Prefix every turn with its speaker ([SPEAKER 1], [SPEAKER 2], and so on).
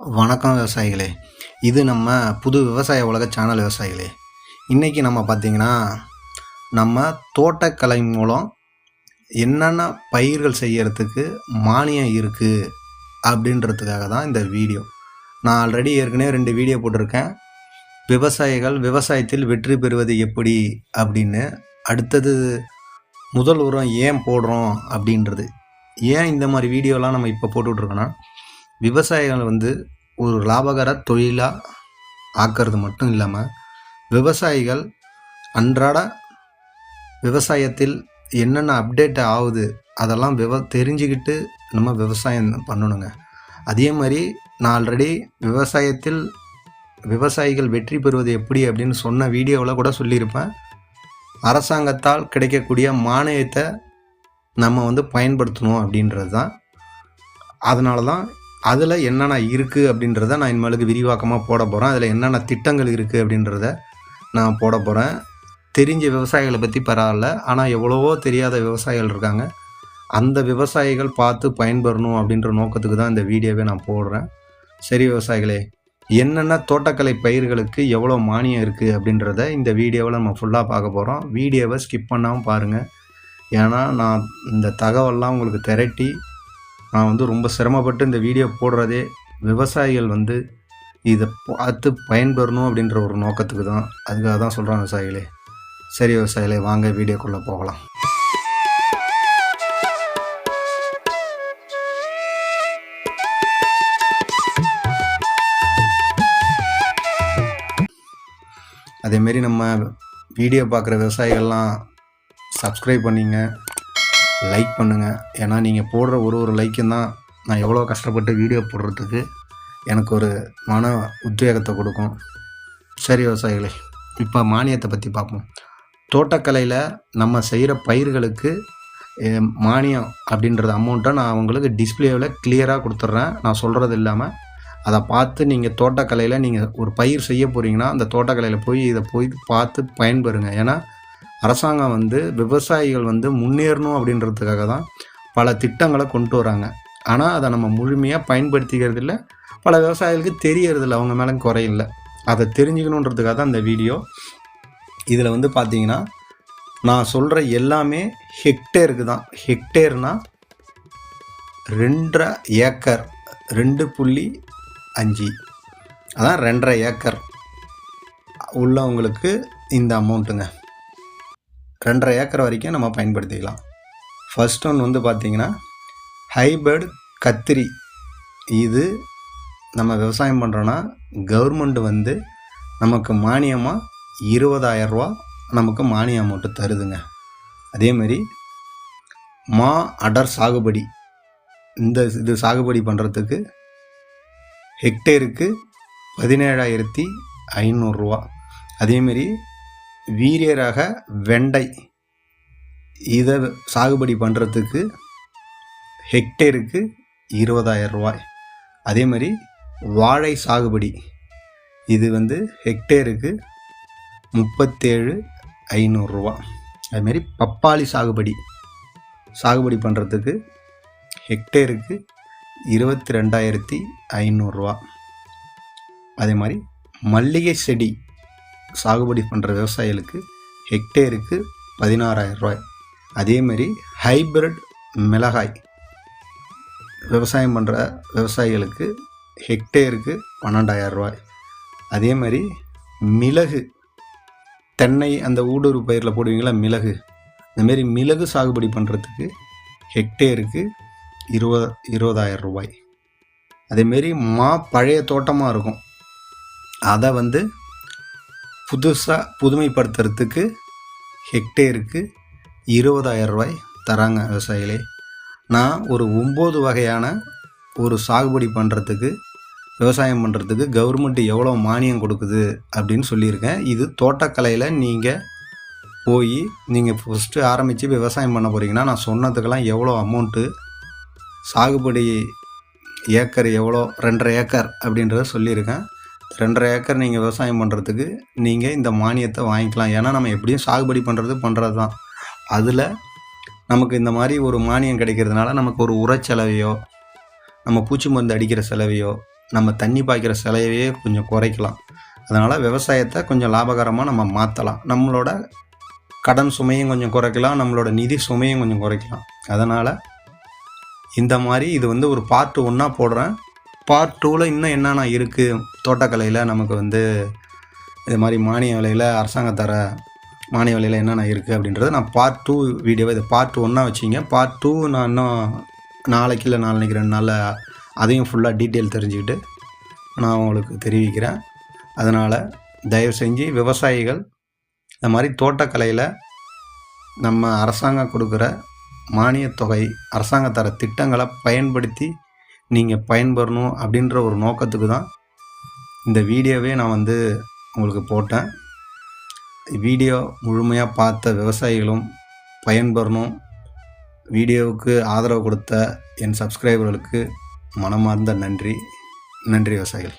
[SPEAKER 1] வணக்கம் விவசாயிகளே. இது நம்ம புது விவசாய உலக சேனல் விவசாயிகளே. இன்றைக்கி நம்ம பார்த்திங்கன்னா நம்ம தோட்டக்கலை மூலம் என்னென்ன பயிர்கள் செய்யறதுக்கு மானியம் இருக்குது அப்படின்றதுக்காக தான் இந்த வீடியோ. நான் ஆல்ரெடி ஏற்கனவே ரெண்டு வீடியோ போட்டிருக்கேன். விவசாயிகள் விவசாயத்தில் வெற்றி பெறுவது எப்படி அப்படின்னு அடுத்தது முதல் உரம் ஏன் போடுறோம் அப்படின்றது. ஏன் இந்த மாதிரி வீடியோலாம் நம்ம இப்போ போட்டுட்ருக்கோன்னா விவசாயிகள் வந்து ஒரு லாபகர தொழிலாக ஆக்கிறது மட்டும் இல்லாமல் விவசாயிகள் அன்றாட விவசாயத்தில் என்னென்ன அப்டேட் ஆகுது அதெல்லாம் விவ தெரிஞ்சுக்கிட்டு நம்ம விவசாயம் பண்ணணுங்க. அதே மாதிரி நான் ஆல்ரெடி விவசாயத்தில் விவசாயிகள் வெற்றி பெறுவது எப்படி அப்படின்னு சொன்ன வீடியோவில் கூட சொல்லியிருப்பேன். அரசாங்கத்தால் கிடைக்கக்கூடிய மானியத்தை நம்ம வந்து பயன்படுத்தணும் அப்படின்றது தான் அதனால தான் அதில் என்னென்ன இருக்குது அப்படின்றத நான் இனிமேலுக்கு விரிவாக்கமாக போட போகிறேன் அதில் என்னென்ன திட்டங்கள் இருக்குது அப்படின்றத நான் போட போகிறேன் தெரிஞ்ச விவசாயிகளை பற்றி பரவாயில்ல. ஆனால் எவ்வளவோ தெரியாத விவசாயிகள் இருக்காங்க. அந்த விவசாயிகள் பார்த்து பயன்பெறணும் அப்படின்ற நோக்கத்துக்கு தான் இந்த வீடியோவை நான் போடுறேன். சரி விவசாயிகளே என்னென்ன தோட்டக்கலை பயிர்களுக்கு எவ்வளோ மானியம் இருக்குது அப்படின்றத இந்த வீடியோவில் நம்ம ஃபுல்லாக பார்க்க போகிறோம் வீடியோவை ஸ்கிப் பண்ணாமல் பாருங்கள் ஏன்னா நான் இந்த தகவல்லாம் உங்களுக்கு திரட்டி நான் வந்து ரொம்ப சிரமப்பட்டு இந்த வீடியோ போடுறதே விவசாயிகள் வந்து இதை பார்த்து பயன்பெறணும் அப்படின்ற ஒரு நோக்கத்துக்கு தான். அதுக்காக தான் சொல்கிறேன் விவசாயிகளே. சரி விவசாயிகளே வாங்க வீடியோக்குள்ளே போகலாம். அதேமாரி நம்ம வீடியோ பார்க்குற விவசாயிகள்லாம் சப்ஸ்கிரைப் பண்ணிங்க. லைக் பண்ணுங்கள் ஏன்னா நீங்கள் போடுற ஒரு ஒரு லைக்கும் தான் நான் எவ்வளோ கஷ்டப்பட்டு வீடியோ போடுறதுக்கு எனக்கு ஒரு மன உத்வேகத்தை கொடுக்கும். சரி விவசாயிகளே இப்போ மானியத்தை பற்றி பார்ப்போம். தோட்டக்கலையில் நம்ம செய்கிற பயிர்களுக்கு மானியம் அப்படின்றது அமௌண்ட்டை நான் உங்களுக்கு டிஸ்பிளேவில் கிளியராக கொடுத்துட்றேன் நான் சொல்கிறது இல்லாமல் அதை பார்த்து நீங்கள் தோட்டக்கலையில் நீங்கள் ஒரு பயிர் செய்ய போகிறீங்கன்னா அந்த தோட்டக்கலையில் போய் இதை போய் பார்த்து பயன்பெறுங்க. ஏன்னா அரசாங்கம் வந்து விவசாயிகள் வந்து முன்னேறணும் அப்படின்றதுக்காக தான் பல திட்டங்களை கொண்டு வராங்க. ஆனால் அதை நம்ம முழுமையாக பயன்படுத்திக்கிறது இல்லை பல விவசாயிகளுக்கு தெரியறதில்ல. அவங்க மேலே குறையில்லை. அதை தெரிஞ்சுக்கணுன்றதுக்காக தான் இந்த வீடியோ. இதில் வந்து பார்த்தீங்கன்னா நான் சொல்கிற எல்லாமே ஹெக்டேருக்கு தான். ஹெக்டேர்னால் ரெண்டரை ஏக்கர் ரெண்டு புள்ளி அஞ்சு. அதான் ரெண்டரை ஏக்கர் உள்ளவங்களுக்கு இந்த அமௌண்ட்டுங்க ரெண்டரை ஏக்கர் வரைக்கும் நம்ம பயன்படுத்திக்கலாம். ஃபஸ்ட் ஒன் வந்து பார்த்திங்கன்னா ஹைபிரிட் கத்திரி. இது நம்ம விவசாயம் பண்ணுறோன்னா கவர்மெண்ட் வந்து நமக்கு மானியமாக இருபதாயிரரூவா நமக்கு மானிய அமௌண்ட்டு தருதுங்க. அதேமாரி மா அடர் சாகுபடி. இந்த இது சாகுபடி பண்ணுறதுக்கு ஹெக்டேருக்கு பதினேழாயிரத்தி ஐநூறுரூவா அதேமாரி வீரிய ரக வெண்டை இதை சாகுபடி பண்ணுறதுக்கு ஹெக்டேருக்கு இருபதாயிரம் ரூபாய். அதே மாதிரி வாழை சாகுபடி. இது வந்து ஹெக்டேருக்கு முப்பத்தேழு ஐநூறுரூவா அதுமாரி பப்பாளி சாகுபடி. சாகுபடி பண்ணுறதுக்கு ஹெக்டேருக்கு இருபத்தி ரெண்டாயிரத்தி ஐநூறுரூவா அதே மாதிரி மல்லிகை செடி. சாகுபடி பண்ணுற விவசாயிகளுக்கு ஹெக்டேருக்கு பதினாறாயிரம் ரூபாய். அதேமாரி ஹைபிரிட் மிளகாய். விவசாயம் பண்ணுற விவசாயிகளுக்கு ஹெக்டேருக்கு பன்னெண்டாயிரம் ரூபாய். அதே மாதிரி மிளகு. தென்னை அந்த ஊடுருவு பயிரில் போடுவீங்களா? மிளகு. இந்தமாரி மிளகு சாகுபடி பண்ணுறதுக்கு ஹெக்டேருக்கு இருபது இருபதாயிரம் ரூபாய். அதேமாரி மா பழைய தோட்டமாக இருக்கும். அதை வந்து புதுசாக புதுமைப்படுத்துறதுக்கு ஹெக்டேருக்கு இருபதாயிரம் ரூபாய் தராங்க விவசாயிகளே. நான் ஒரு ஒம்பது வகையான ஒரு சாகுபடி பண்ணுறதுக்கு விவசாயம் பண்ணுறதுக்கு கவர்மெண்ட் எவ்வளோ மானியம் கொடுக்குது அப்படின்னு சொல்லியிருக்கேன். இது தோட்டக்கலையில் நீங்கள் போய் நீங்கள் ஃபஸ்ட்டு ஆரம்பித்து விவசாயம் பண்ண போகிறீங்கன்னா நான் சொன்னதுக்கெல்லாம் எவ்வளோ அமௌண்ட்டு சாகுபடி ஏக்கர் எவ்வளோ ரெண்டரை ஏக்கர் அப்படின்றத சொல்லியிருக்கேன். ரெண்டரை ஏக்கர் நீங்கள் விவசாயம் பண்ணுறதுக்கு நீங்கள் இந்த மானியத்தை வாங்கிக்கலாம். ஏன்னா நம்ம எப்படியும் சாகுபடி பண்ணுறது பண்ணுறது தான். அதில் நமக்கு இந்த மாதிரி ஒரு மானியம் கிடைக்கிறதுனால நமக்கு ஒரு உர செலவையோ நம்ம பூச்சி மருந்து அடிக்கிற செலவையோ நம்ம தண்ணி பாய்க்கிற செலவையே கொஞ்சம் குறைக்கலாம். அதனால் விவசாயத்தை கொஞ்சம் லாபகரமாக நம்ம மாற்றலாம் நம்மளோட கடன் சுமையும் கொஞ்சம் குறைக்கலாம். நம்மளோட நிதி சுமையும் கொஞ்சம் குறைக்கலாம். அதனால் இந்த மாதிரி இது வந்து ஒரு பார்ட்டு ஒன்றா போடுறேன். பார்ட் டூவில் இன்னும் என்னென்ன இருக்குது தோட்டக்கலையில் நமக்கு வந்து இது மாதிரி மானிய விலையில் அரசாங்க தர மானிய விலையில் என்னென்ன இருக்குது அப்படின்றத நான் பார்ட் டூ வீடியோவை இதை பார்ட் ஒன்றா வச்சிங்க. பார்ட் டூ நான் இன்னும் நாளைக்கு இல்லை நாளைக்கு ரெண்டு நாளில் அதையும் ஃபுல்லாக டீட்டெயில் தெரிஞ்சுக்கிட்டு நான் உங்களுக்கு தெரிவிக்கிறேன். அதனால் தயவு செஞ்சு விவசாயிகள் இந்த மாதிரி தோட்டக்கலையில் நம்ம அரசாங்கம் கொடுக்குற மானியத் தொகை அரசாங்க தர திட்டங்களை பயன்படுத்தி நீங்கள் பயன்பெறணும் அப்படின்ற ஒரு நோக்கத்துக்கு தான் இந்த வீடியோவே நான் வந்து உங்களுக்கு போட்டேன். வீடியோ முழுமையாக பார்த்த விவசாயிகளும் பயன்பெறணும். வீடியோவுக்கு ஆதரவு கொடுத்த என் சப்ஸ்கிரைபர்களுக்கு மனமார்ந்த நன்றி. நன்றி விவசாயிகள்.